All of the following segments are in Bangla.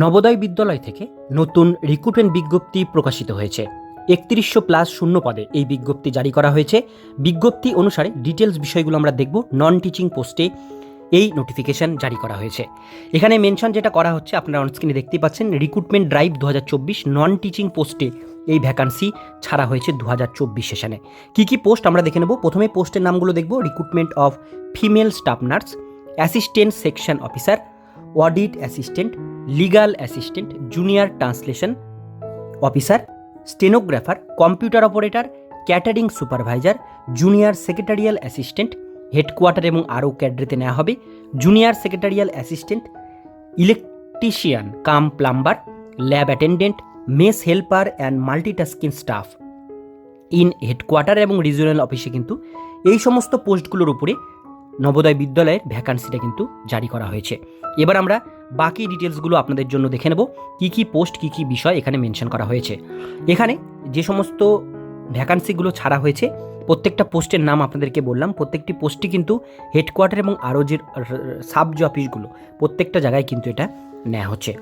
নবোদয় বিদ্যালয় থেকে নতুন রিক্রুটমেন্ট বিজ্ঞপ্তি প্রকাশিত হয়েছে। একত্রিশশো প্লাস শূন্য পদে এই বিজ্ঞপ্তি জারি করা হয়েছে। বিজ্ঞপ্তি অনুসারে ডিটেলস বিষয়গুলো আমরা দেখব নন টিচিং পোস্টে এই নোটিফিকেশন জারি করা হয়েছে। এখানে মেনশন যেটা করা হচ্ছে, আপনারা অনস্ক্রিনে দেখতেই পাচ্ছেন রিক্রুটমেন্ট ড্রাইভ দু হাজার চব্বিশ নন টিচিং পোস্টে এই ভ্যাকান্সি ছাড়া হয়েছে দু হাজার চব্বিশ সেশনে। কী কী পোস্ট আমরা দেখে নেব? প্রথমে পোস্টের নামগুলো দেখব recruitment of female staff nurse assistant section officer audit assistant legal assistant, junior translation officer, stenographer, computer operator, catering supervisor, junior secretarial assistant, headquarter এবং আরও ক্যাড্রেতে নেওয়া হবে। Junior secretarial assistant, electrician, cum plumber, lab attendant, mess helper and multitasking staff. In headquarter এবং রিজিওনাল অফিসে কিন্তু এই সমস্ত পোস্টগুলোর উপরে নবোদয় বিদ্যালয়ের ভ্যাকান্সিটা কিন্তু জারি করা হয়েছে। এবার আমরা বাকি ডিটেলসগুলো আপনাদের জন্য দেখে নেব, কী কী পোস্ট, কী কী বিষয় এখানে মেনশন করা হয়েছে। এখানে যে সমস্ত ভ্যাকান্সিগুলো ছাড়া হয়েছে, প্রত্যেকটা পোস্টের নাম আপনাদেরকে বললাম, প্রত্যেকটি পোস্টই কিন্তু হেডকোয়ার্টার এবং আরও যে সাব যে অফিসগুলো, প্রত্যেকটা জায়গায় কিন্তু এটা নেওয়া হচ্ছে।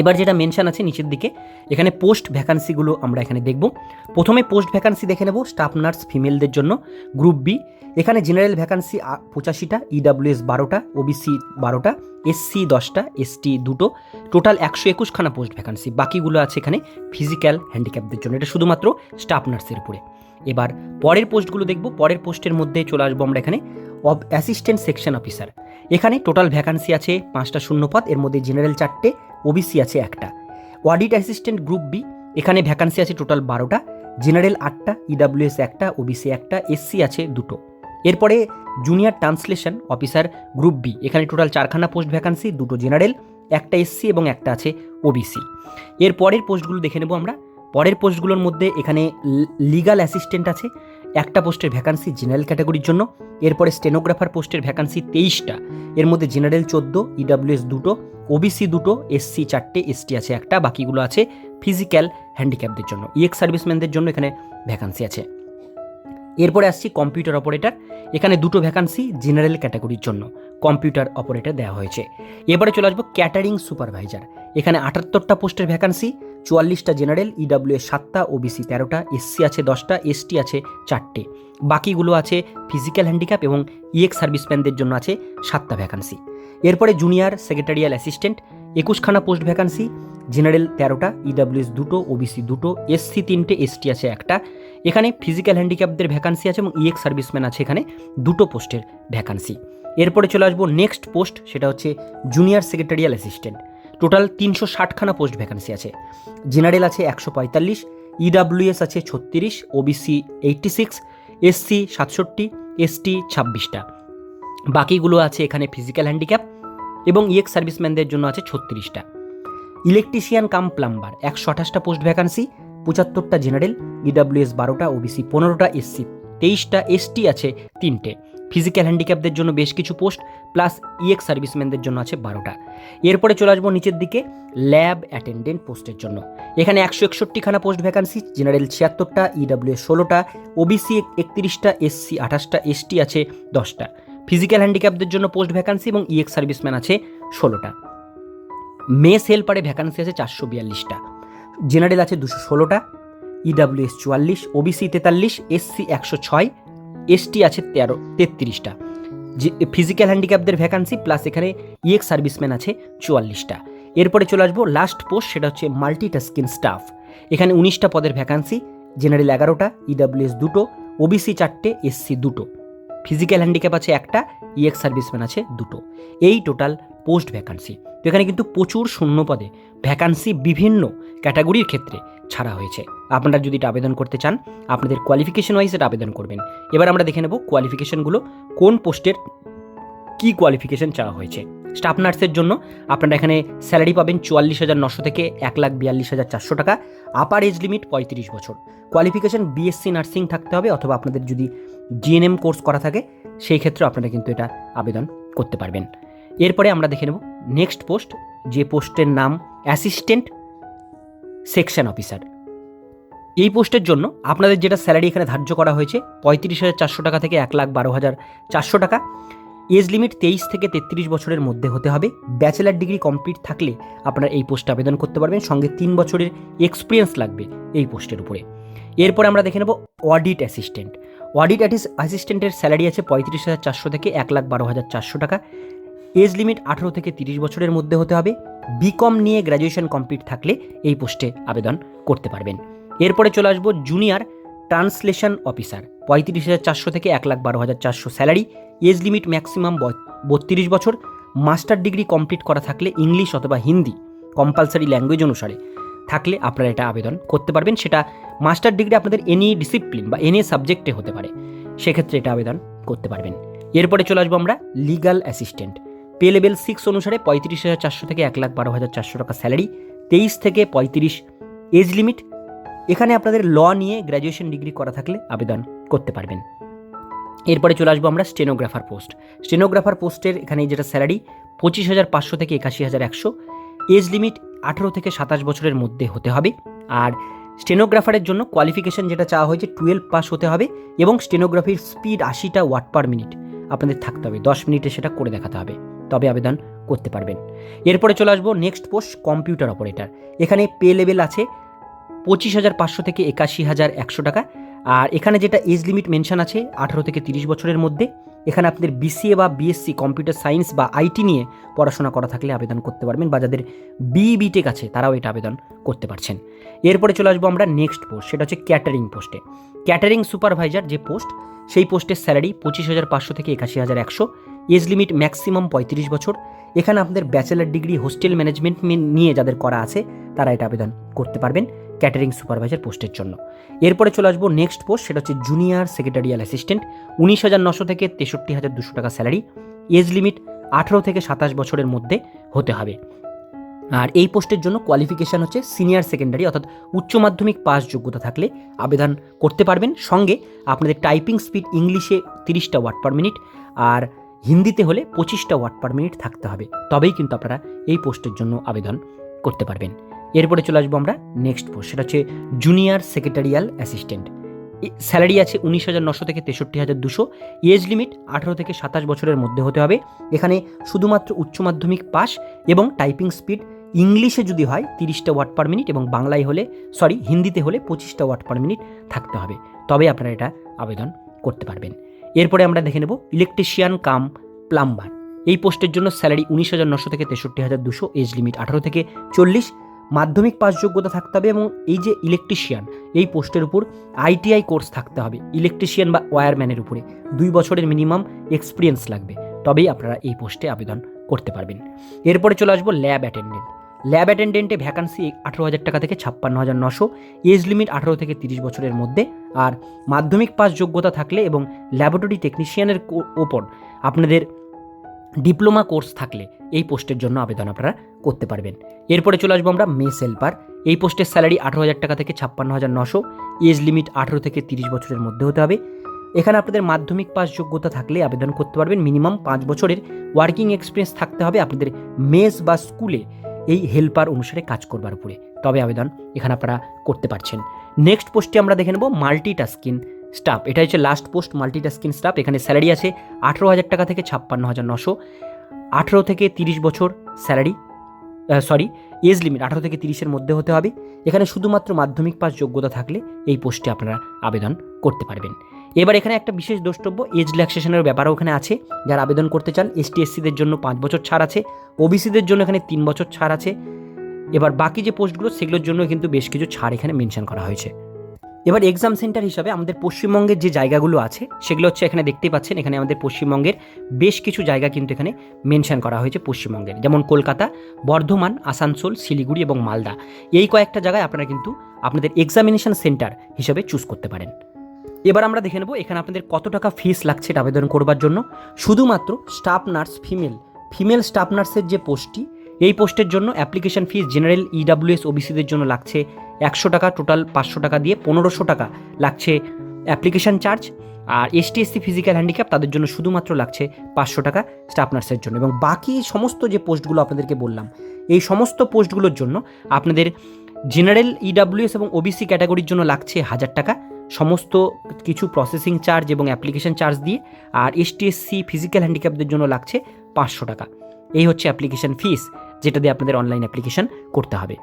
এবার যেটা মেনশন আছে নিচের দিকে, এখানে পোস্ট ভ্যাকান্সিগুলো আমরা এখানে দেখব। প্রথমে পোস্ট ভ্যাকান্সি দেখে নেব স্টাফ নার্স ফিমেলদের জন্য গ্রুপ বি এখানে জেনারেল ভ্যাকান্সি পঁচাশিটা ইডাব্লিউএস বারোটা ওবিসি বারোটা এসসি দশটা এসটি দুটো। টোটাল একশো একুশখানা পোস্ট ভ্যাকান্সি বাকিগুলো আছে এখানে ফিজিক্যাল হ্যান্ডিক্যাপদের জন্য। এটা শুধুমাত্র স্টাফ নার্সের উপরে। এবার পরের পোস্টগুলো দেখব। পরের পোস্টের মধ্যে চলে আসব আমরা এখানে। অব অ্যাসিস্ট্যান্ট সেকশন অফিসার এখানে টোটাল ভ্যাকান্সি আছে পাঁচটা শূন্যপদ, এর মধ্যে জেনারেল চারটে ওবিসি আছে একটা। অডিট অ্যাসিস্ট্যান্ট গ্রুপ বি এখানে ভ্যাকান্সি আছে টোটাল বারোটা জেনারেল আটটা ইডাব্লিউএস একটা ওবিসি একটা এসসি আছে দুটো। এরপরে junior translation officer group B এখানে টোটাল চারখানা পোস্ট ভ্যাকান্সি দুটো জেনারেল একটা এসসি এবং একটা আছে ওবিসি এর পরের পোস্টগুলো দেখে নেব আমরা। পরের পোস্টগুলোর মধ্যে এখানে লিগাল অ্যাসিস্ট্যান্ট আছে একটা পোস্টের ভ্যাকান্সি জেনারেল ক্যাটাগরির জন্য, এরপরে স্টেনোগ্রাফার পোস্টের ভ্যাকান্সি তেইশটা, এর মধ্যে জেনারেল চোদ্দ ইডাব্লিউএস দুটো ওবিসি দুটো এসসি চারটে এসটি আছে একটা, বাকিগুলো আছে ফিজিক্যাল হ্যান্ডিক্যাপদের জন্য ইএক্স সার্ভিসম্যানদের জন্য এখানে ভ্যাকান্সি আছে। এরপরে আসছি কম্পিউটার অপারেটর, এখানে দুটো ভ্যাকান্সি জেনারেল ক্যাটাগরির জন্য, কম্পিউটার অপারেটর দেওয়া হয়েছে। এবারে চলে আসব ক্যাটারিং সুপারভাইজার, এখানে আটাত্তরটা পোস্টের ভ্যাকান্সি চুয়াল্লিশটা জেনারেল ইডাব্লিউ সাতটা ওবিসি তেরোটা এসসি আছে দশটা এসটি আছে চারটে। বাকিগুলো আছে ফিজিক্যাল হ্যান্ডিক্যাপ এবং ইএক্স সার্ভিসম্যানদের জন্য আছে সাতটা ভ্যাকান্সি এরপরে জুনিয়র সেক্রেটারিয়াল অ্যাসিস্ট্যান্ট একুশখানা পোস্ট ভ্যাকান্সি জেনারেল তেরোটা ইডাব্লিউএস দুটো ওবিসি দুটো এসসি তিনটে এসটি আছে একটা। এখানে ফিজিক্যাল হ্যান্ডিক্যাপদের ভ্যাকান্সি আছে এবং ইএক্স সার্ভিসম্যান আছে এখানে দুটো পোস্টের ভ্যাকান্সি এরপরে চলে আসব নেক্সট পোস্ট সেটা হচ্ছে জুনিয়র সেক্রেটারিয়াল অ্যাসিস্ট্যান্ট টোটাল তিনশো ষাটখানা পোস্ট ভ্যাকান্সি আছে। জেনারেল আছে একশো পঁয়তাল্লিশ ইডাব্লিউএস আছে ছত্রিশ ওবিসি এইটটি সিক্স এসসি সাতষট্টি এসটি ছাব্বিশটা। বাকিগুলো আছে এখানে ফিজিক্যাল হ্যান্ডিক্যাপ এবং ইএক্স সার্ভিসম্যানদের জন্য আছে ছত্রিশটা। ইলেকট্রিশিয়ান কাম প্লাম্বার একশো আঠাশটা পোস্ট ভ্যাকান্সি, পঁচাত্তরটা জেনারেল ইডাব্লিউএস বারোটা ওবিসি পনেরোটা এসসি তেইশটা এসটি আছে তিনটে। ফিজিক্যাল হ্যান্ডিক্যাপদের জন্য বেশ কিছু পোস্ট, প্লাস ইএক্স সার্ভিসম্যানদের জন্য আছে বারোটা। এরপরে চলে আসব নিচের দিকে, ল্যাব অ্যাটেন্ডেন্ট পোস্টের জন্য। এখানে একশো একষট্টিখানা পোস্ট ভ্যাকান্সি, জেনারেল ছিয়াত্তরটা ইডাব্লিউএস ষোলোটা, ওবিসি একত্রিশটা, এসসি আঠাশটা, এসটি আছে দশটা। ফিজিক্যাল হ্যান্ডিক্যাপদের জন্য পোস্ট ভ্যাকান্সি এবং ইএক্স সার্ভিসম্যান আছে ষোলোটা। মেস হেল্পারে ভ্যাকান্সি আছে চারশো বিয়াল্লিশটা। জেনারেল আছে দুশো ষোলোটা ইডাব্লিউএস চুয়াল্লিশ, ওবিসি তেতাল্লিশ, এসসি একশো ছয় এসটি আছে তেরো, তেত্রিশটা। যে ফিজিক্যাল হ্যান্ডিক্যাপদের ভ্যাকান্সি প্লাস এখানে ইএক্স সার্ভিসম্যান আছে চুয়াল্লিশটা। এরপরে চলে আসব লাস্ট পোস্ট সেটা হচ্ছে মাল্টিটাস্কিং স্টাফ এখানে উনিশটা পদের ভ্যাকান্সি জেনারেল এগারোটা ইডাব্লিউএস দুটো ওবিসি চারটে এসসি দুটো। ফিজিক্যাল হ্যান্ডিক্যাপ আছে একটা ইএক্স সার্ভিসম্যান আছে দুটো। এই টোটাল পোস্ট ভ্যাকান্সি তো এখানে কিন্তু প্রচুর শূন্য পদে। ভ্যাকান্সি বিভিন্ন ক্যাটাগরির ক্ষেত্রে। ছাড়া হয়েছে। আপনারা যদি এটা আবেদন করতে চান, আপনাদের কোয়ালিফিকেশন ওয়াইজ এটা আবেদন করবেন। এবার আমরা দেখে নেব কোয়ালিফিকেশনগুলো কোন পোস্টের কী কোয়ালিফিকেশন চাওয়া হয়েছে। স্টাফ নার্সের জন্য আপনারা এখানে স্যালারি পাবেন চুয়াল্লিশ হাজার নশো থেকে এক লাখ বিয়াল্লিশ হাজার চারশো টাকা আপার এজ লিমিট পঁয়ত্রিশ বছর। কোয়ালিফিকেশন বিএসসি নার্সিং থাকতে হবে অথবা আপনাদের যদি জিএনএম কোর্স করা থাকে, সেই ক্ষেত্রে আপনারা কিন্তু এটা আবেদন করতে পারবেন। এরপরে আমরা দেখে নেব নেক্সট পোস্ট যে পোস্টের নাম অ্যাসিস্ট্যান্ট সেকশন অফিসার। এই পোস্টের জন্য আপনাদের যেটা স্যালারি এখানে ধার্য করা হয়েছে, পঁয়ত্রিশ হাজার চারশো টাকা থেকে এক লাখ বারো হাজার চারশো টাকা। এজ লিমিট তেইশ থেকে তেত্রিশ বছরের মধ্যে হতে হবে। ব্যাচেলার ডিগ্রি কমপ্লিট থাকলে আপনারা এই পোস্টে আবেদন করতে পারবেন। সঙ্গে তিন বছরের এক্সপিরিয়েন্স লাগবে এই পোস্টের উপরে। এরপরে আমরা দেখে নেব অডিট অ্যাসিস্ট্যান্ট। অডিট অ্যাসিস্ট্যান্টের স্যালারি আছে পঁয়ত্রিশ হাজার চারশো থেকে এক লাখ বারো হাজার চারশো টাকা। এজ লিমিট আঠেরো থেকে তিরিশ বছরের মধ্যে হতে হবে। বিকম নিয়ে গ্র্যাজুয়েশন কমপ্লিট থাকলে এই পোস্টে আবেদন করতে পারবেন। এরপরে চলে আসব জুনিয়র ট্রান্সলেশন অফিসার পঁয়ত্রিশ হাজার চারশো থেকে এক লাখ বারো হাজার চারশো স্যালারি এজ লিমিট ম্যাক্সিমাম বত্রিশ বছর মাস্টার ডিগ্রি কমপ্লিট করা থাকলে ইংলিশ অথবা হিন্দি কম্পালসারি ল্যাঙ্গুয়েজ অনুসারে থাকলে আপনারা এটা আবেদন করতে পারবেন। সেটা মাস্টার ডিগ্রি আপনাদের এনি ডিসিপ্লিন বা এনি সাবজেক্টে হতে পারে। সেক্ষেত্রে এটা আবেদন করতে পারবেন। এরপরে চলে আসব আমরা legal assistant pay level six অনুসারে পঁয়ত্রিশ হাজার চারশো থেকে এক লাখ বারো হাজার চারশো টাকা স্যালারি, তেইশ থেকে পঁয়ত্রিশ এজ লিমিট। এখানে আপনাদের ল নিয়ে গ্র্যাজুয়েশন ডিগ্রি করা থাকলে আবেদন করতে পারবেন। এরপরে চলে আসব আমরা স্টেনোগ্রাফার পোস্ট। স্টেনোগ্রাফার পোস্টের এখানে যেটা স্যালারি, পঁচিশ হাজার পাঁচশো থেকে একাশি হাজার একশো। এজ লিমিট আঠেরো থেকে সাতাশ বছরের মধ্যে হতে হবে। আর স্টেনোগ্রাফারের জন্য কোয়ালিফিকেশন যেটা চাওয়া হয়েছে, টুয়েলভ পাস হতে হবে এবং স্টেনোগ্রাফির স্পিড আশিটা ওয়াট পার মিনিট আপনাদের থাকতে হবে। দশ মিনিটে সেটা করে দেখাতে হবে। তবে আবেদন করতে পারবেন। এরপরে চলে আসব নেক্সট পোস্ট কম্পিউটার অপারেটর এখানে পে লেভেল আছে পঁচিশ হাজার পাঁচশো থেকে একাশি হাজার একশো টাকা। আর এখানে যেটা এজ লিমিট মেনশন আছে, আঠারো থেকে তিরিশ বছরের মধ্যে। এখানে আপনাদের বিসিএ বা বিএসসি কম্পিউটার সায়েন্স বা আইটি নিয়ে পড়াশোনা করা থাকলে আবেদন করতে পারবেন বা যাদের বি বিটেক আছে, তারাও এটা আবেদন করতে পারছেন। এরপরে চলে আসব আমরা নেক্সট পোস্ট সেটা হচ্ছে ক্যাটারিং পোস্টে ক্যাটারিং সুপারভাইজার যে পোস্ট সেই পোস্টের স্যালারি পঁচিশ হাজার পাঁচশো থেকে একাশি হাজার একশো। এজ লিমিট ম্যাক্সিমাম পঁয়ত্রিশ বছর। এখানে আপনাদের ব্যাচেলার ডিগ্রি, হোস্টেল ম্যানেজমেন্ট নিয়ে যাদের করা আছে, তারা এটা আবেদন করতে পারবেন ক্যাটারিং সুপারভাইজার পোস্টের জন্য। এরপরে চলে আসব নেক্সট পোস্ট, সেটা হচ্ছে জুনিয়র সেক্রেটারিয়াল অ্যাসিস্ট্যান্ট। উনিশ হাজার নশো থেকে তেষট্টি হাজার দুশো টাকা স্যালারি। এজ লিমিট আঠেরো থেকে সাতাশ বছরের মধ্যে হতে হবে। আর এই পোস্টের জন্য কোয়ালিফিকেশান হচ্ছে সিনিয়র সেকেন্ডারি, অর্থাৎ উচ্চ মাধ্যমিক পাস যোগ্যতা থাকলে আবেদন করতে পারবেন। সঙ্গে আপনাদের টাইপিং স্পিড ইংলিশে তিরিশটা ওয়ার্ড পার মিনিট। আর হিন্দিতে হলে পঁচিশটা ওয়ার্ড পার মিনিট থাকতে হবে। তবেই কিন্তু আপনারা এই পোস্টের জন্য আবেদন করতে পারবেন। এরপরে চলে আসব আমরা নেক্সট পোস্ট, সেটা হচ্ছে জুনিয়র সেক্রেটারিয়াল অ্যাসিস্ট্যান্ট। স্যালারি আছে উনিশ হাজার নশো থেকে তেষট্টি হাজার দুশো। এজ লিমিট আঠারো থেকে সাতাশ বছরের মধ্যে হতে হবে। এখানে শুধুমাত্র উচ্চ মাধ্যমিক পাস এবং টাইপিং স্পিড ইংলিশে যদি হয় তিরিশটা ওয়ার্ড পার মিনিট এবং বাংলায় হলে, সরি, হিন্দিতে হলে পঁচিশটা ওয়ার্ড পার মিনিট থাকতে হবে। তবে আপনারা এটা আবেদন করতে পারবেন। এরপরে আমরা দেখে নেব ইলেকট্রিশিয়ান কাম প্লাম্বার এই পোস্টের জন্য স্যালারি উনিশ হাজার নশো থেকে তেষট্টি হাজার দুশো এজ লিমিট আঠারো থেকে চল্লিশ। মাধ্যমিক পাস যোগ্যতা থাকতে হবে এবং এই যে ইলেকট্রিশিয়ান এই পোস্টের উপর আইটিআই কোর্স থাকতে হবে ইলেকট্রিশিয়ান বা ওয়্যারম্যানের উপরে। দুই বছরের মিনিমাম এক্সপিরিয়েন্স লাগবে, তবেই আপনারা এই পোস্টে আবেদন করতে পারবেন। এরপরে চলে আসব ল্যাব অ্যাটেন্ডেন্ট ল্যাব অ্যাটেন্ডেন্টে ভ্যাকান্সি আঠেরো হাজার টাকা থেকে ছাপ্পান্ন হাজার নশো, এজ লিমিট আঠেরো থেকে তিরিশ বছরের মধ্যে, আর মাধ্যমিক পাস যোগ্যতা থাকলে এবং ল্যাবরেটরি টেকনিশিয়ানের ওপর আপনাদের ডিপ্লোমা কোর্স থাকলে এই পোস্টের জন্য আবেদন আপনারা করতে পারবেন। এরপরে চলে আসব আমরা মেস হেল্পার এই পোস্টের স্যালারি আঠেরো হাজার টাকা থেকে ছাপ্পান্ন হাজার নশো, এজ লিমিট আঠেরো থেকে তিরিশ বছরের মধ্যে হতে হবে। এখানে আপনাদের মাধ্যমিক পাস যোগ্যতা থাকলে আবেদন করতে পারবেন। মিনিমাম পাঁচ বছরের ওয়ার্কিং এক্সপিরিয়েন্স থাকতে হবে আপনাদের মেস বা স্কুলে। এই হেল্পার অনুসারে কাজ করবার উপরে। তবে আবেদন এখানে আপনারা করতে পারছেন। নেক্সট পোস্টে আমরা দেখে নেব মাল্টিটাস্কিন স্টাফ এটা হচ্ছে লাস্ট পোস্ট মাল্টিটাস্কিন স্টাফ এখানে স্যালারি আছে আঠেরো হাজার টাকা থেকে ছাপ্পান্ন হাজার নশো। আঠেরো থেকে তিরিশ বছর স্যালারি সরি এজ লিমিট আঠারো থেকে তিরিশের মধ্যে হতে হবে। এখানে শুধুমাত্র মাধ্যমিক পাস যোগ্যতা থাকলে এই পোস্টে আপনারা আবেদন করতে পারবেন। এবার এখানে একটা বিশেষ দ্রষ্টব্য এজ রিল্যাক্সেশনের ব্যাপারও ওখানে আছে। যারা আবেদন করতে চান এসটি এসসিদের জন্য পাঁচ বছর ছাড় আছে ওবিসিদের জন্য এখানে তিন বছর ছাড় আছে। এবার বাকি যে পোস্টগুলো, সেগুলোর জন্য কিন্তু বেশ কিছু ছাড় এখানে মেনশন করা হয়েছে। এবার এক্সাম সেন্টার হিসাবে আমাদের পশ্চিমবঙ্গের যে জায়গাগুলো আছে, সেগুলো হচ্ছে এখানে দেখতেই পাচ্ছেন, এখানে আমাদের পশ্চিমবঙ্গের বেশ কিছু জায়গা কিন্তু এখানে মেনশন করা হয়েছে পশ্চিমবঙ্গের। যেমন কলকাতা, বর্ধমান, আসানসোল, শিলিগুড়ি এবং মালদা। এই কয়েকটা জায়গায় আপনারা কিন্তু আপনাদের এক্সামিনেশন সেন্টার হিসেবে চুজ করতে পারেন। এবার আমরা দেখে নেব এখানে আপনাদের কত টাকা ফিস লাগছে এটা আবেদন করবার জন্য। শুধুমাত্র staff nurse female female staff নার্সের যে পোস্টটি এই পোস্টের জন্য অ্যাপ্লিকেশন ফিস জেনারেল ইডাব্লিউএস ওবিসিদের জন্য লাগছে একশো টাকা টোটাল পাঁচশো টাকা দিয়ে পনেরোশো টাকা লাগছে অ্যাপ্লিকেশন চার্জ আর এসটি এসসি ফিজিক্যাল হ্যান্ডিক্যাপ তাদের জন্য শুধুমাত্র লাগছে পাঁচশো টাকা স্টাফ নার্সের জন্য। এবং বাকি সমস্ত যে পোস্টগুলো আপনাদেরকে বললাম, এই সমস্ত পোস্টগুলোর জন্য আপনাদের জেনারেল ইডাব্লিউএস এবং ওবিসি ক্যাটাগরির জন্য লাগছে হাজার টাকা। সমস্ত কিছু প্রসেসিং চার্জ এবং অ্যাপ্লিকেশন চার্জ দিয়ে আর এসটিএসসি ফিজিক্যাল হ্যান্ডিক্যাপদের জন্য লাগছে পাঁচশো টাকা। এই হচ্ছে অ্যাপ্লিকেশন ফিস যেটা দিয়ে আপনাদের অনলাইন অ্যাপ্লিকেশন করতে হবে।